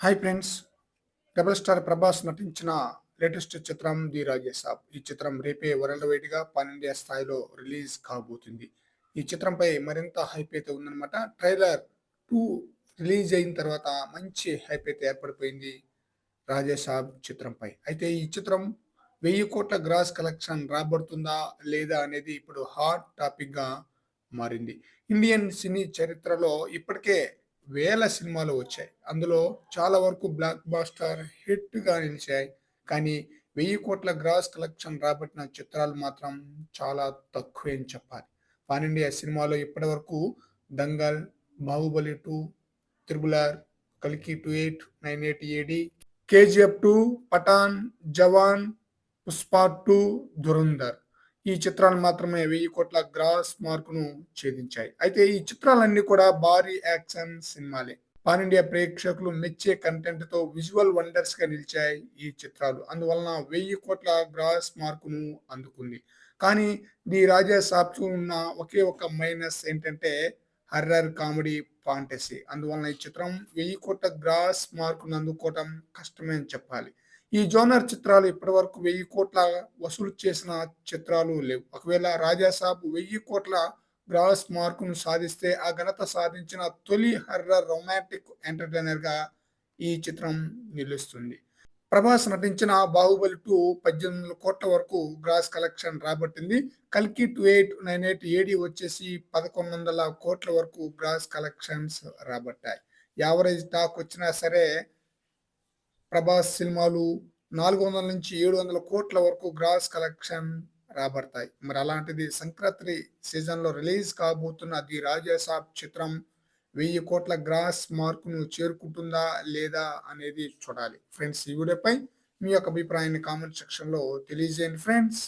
Hi friends double star Prabhas నటించిన latest చిత్రం the Rajasaab ఈ చిత్రం రేపే వరల్డ్ వైడ్గా పాన్ ఇండియా స్థాయిలో రిలీజ్ కాబోతుంది. ఈ చిత్రంపై మరింత హైప్ అయితే ఉందన్నమాట. ట్రైలర్ టూ రిలీజ్ అయిన తర్వాత మంచి హైప్ అయితే ఏర్పడిపోయింది రాజేసాబ్ చిత్రంపై. అయితే ఈ చిత్రం వెయ్యి కోట్ల గ్రాస్ కలెక్షన్ రాబడుతుందా లేదా అనేది ఇప్పుడు హాట్ టాపిక్గా మారింది. ఇండియన్ సినీ చరిత్రలో ఇప్పటికే వేల సినిమాలు వచ్చాయి. అందులో చాలా వరకు బ్లాక్ బాస్టర్ హిట్గా నిలిచాయి. కానీ వెయ్యి కోట్ల గ్రాస్ కలెక్షన్ రాబట్టిన చిత్రాలు మాత్రం చాలా తక్కువే అని చెప్పాలి. పాన్ ఇండియా సినిమాలో ఇప్పటి వరకు దంగల్ బాహుబలి టూ త్రిబులార్ కల్కి two eight nine eight AD KGF two Pathaan Jawan Pushpa two Dhurandhar. ఈ చిత్రాలు మాత్రమే వెయ్యి కోట్ల గ్రాస్ మార్కును ఛేదించాయి. అయితే ఈ చిత్రాలన్నీ కూడా భారీ యాక్షన్ సినిమాలే. పాన్ ఇండియా ప్రేక్షకులు మెచ్చే కంటెంట్తో విజువల్ వండర్స్గా నిలిచాయి ఈ చిత్రాలు. అందువలన వెయ్యి కోట్ల గ్రాస్ మార్కును అందుకుంది. కానీ ది రాజా సాబ్స్ ఉన్న ఒకే ఒక మైనస్ ఏంటంటే హర్రర్ కామెడీ ఫాంటసీ. అందువలన ఈ చిత్రం వెయ్యి కోట్ల గ్రాస్ మార్కును అందుకోవటం కష్టమే అని చెప్పాలి? ఈ జోనర్ చిత్రాలు ఇప్పటి వరకు వెయ్యి కోట్ల వసూలు చేసిన చిత్రాలు లేవు. ఒకవేళ రాజాసాబ్ వెయ్యి కోట్ల గ్రాస్ మార్కును సాధిస్తే ఆ ఘనత సాధించిన తొలి హర్రర్ రొమాంటిక్ ఎంటర్టైనర్గా ఈ చిత్రం నిలుస్తుంది. ప్రభాస్ నటించిన బాహుబలి టూ పద్దెనిమిది వందల కోట్ల వరకు గ్రాస్ కలెక్షన్ రాబట్టింది. కల్కి two eight nine eight AD వచ్చేసి పదకొండు వందల కోట్ల వరకు గ్రాస్ కలెక్షన్స్ రాబట్టాయి. యావరేజ్ టాక్ వచ్చినా సరే ప్రభాస్ సినిమాలు నాలుగు వందల నుంచి ఏడు వందల కోట్ల వరకు గ్రాస్ కలెక్షన్ రాబడతాయి. మరి అలాంటిది సంక్రాంతి సీజన్లో రిలీజ్ కాబోతున్న ది రాజాసాబ్ చిత్రం వెయ్యి కోట్ల గ్రాస్ మార్కును చేరుకుంటుందా లేదా అనేది చూడాలి. ఫ్రెండ్స్ ఈ వీడియోపై మీ యొక్క అభిప్రాయాన్ని కామెంట్ సెక్షన్లో తెలియజేయండి ఫ్రెండ్స్.